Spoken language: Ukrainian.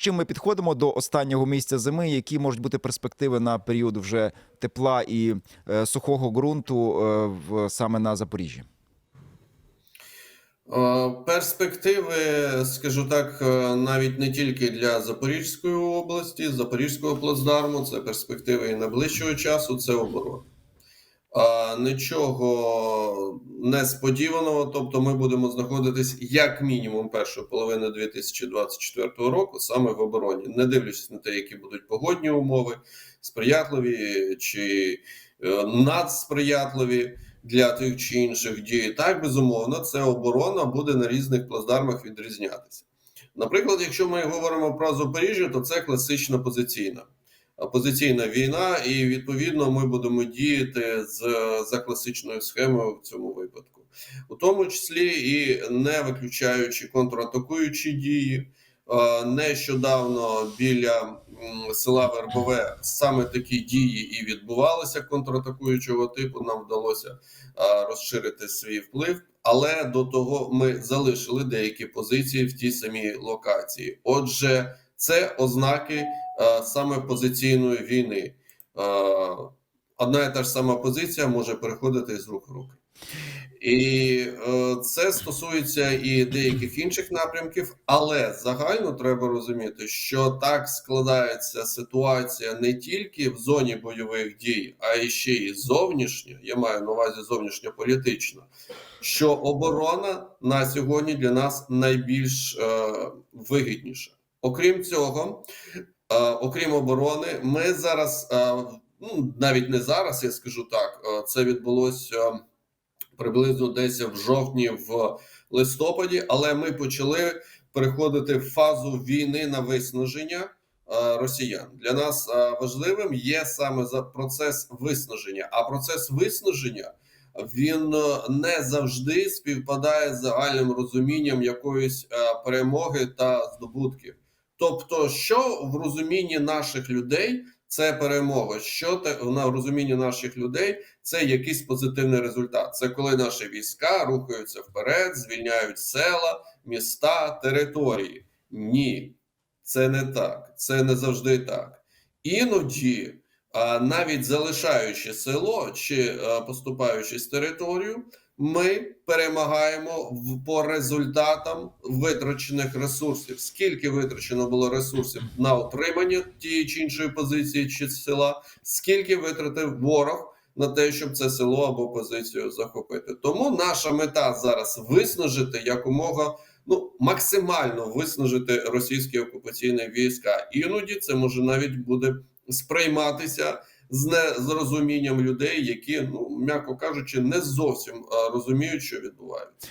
чим ми підходимо до останнього місця зими? Які можуть бути перспективи на період вже тепла і е, сухого ґрунту е, в саме на Запоріжжі? Е, Перспективи, скажу так, навіть не тільки для Запорізької області, Запорізького плацдарму, це перспективи і найближчого часу, це оборона. Нічого несподіваного, тобто ми будемо знаходитись як мінімум першу половину 2024 року саме в обороні, не дивлячись на те, які будуть погодні умови, сприятливі чи е, надсприятливі для тих чи інших дій. Так, безумовно, це оборона буде на різних плацдармах відрізнятися. Наприклад, якщо ми говоримо про Запоріжжя, то це класична позиційна. Позиційна війна, і відповідно ми будемо діяти з за класичною схемою в цьому випадку, у тому числі і не виключаючи контратакуючі дії. Е, Нещодавно біля села Вербове саме такі дії і відбувалися контратакуючого типу. Нам вдалося е, розширити свій вплив, але до того ми залишили деякі позиції в тій самій локації. Отже, це ознаки е, саме позиційної війни. Е, Одна і та ж сама позиція може переходити з рук в руки. І е, це стосується і деяких інших напрямків, але загально треба розуміти, що так складається ситуація не тільки в зоні бойових дій, а і ще й зовнішня. Я маю на увазі зовнішньополітична, що оборона на сьогодні для нас найбільш е, вигідніша. Окрім цього, е, окрім оборони, ми зараз е, ну навіть не зараз, я скажу так, е, це відбулося приблизно десь в жовтні, в листопаді, але ми почали переходити в фазу війни на виснаження росіян. Для нас важливим є саме за процес виснаження. А процес виснаження він не завжди співпадає з загальним розумінням якоїсь перемоги та здобутків. Тобто, що в розумінні наших людей це перемога, що те на розумінні наших людей це якийсь позитивний результат. Це коли наші війська рухаються вперед, звільняють села, міста, території. Ні, це не так. Це не завжди так. Іноді, навіть залишаючи село чи а, поступаючи з територію, ми перемагаємо по результатам витрачених ресурсів. Скільки витрачено було ресурсів на отримання тієї чи іншої позиції чи села, скільки витратив ворог на те, щоб це село або позицію захопити. Тому наша мета зараз виснажити якомога ну максимально виснажити російські окупаційні війська. Іноді це може навіть буде сприйматися з незрозумінням людей, які, ну м'яко кажучи, не зовсім розуміють, що відбувається.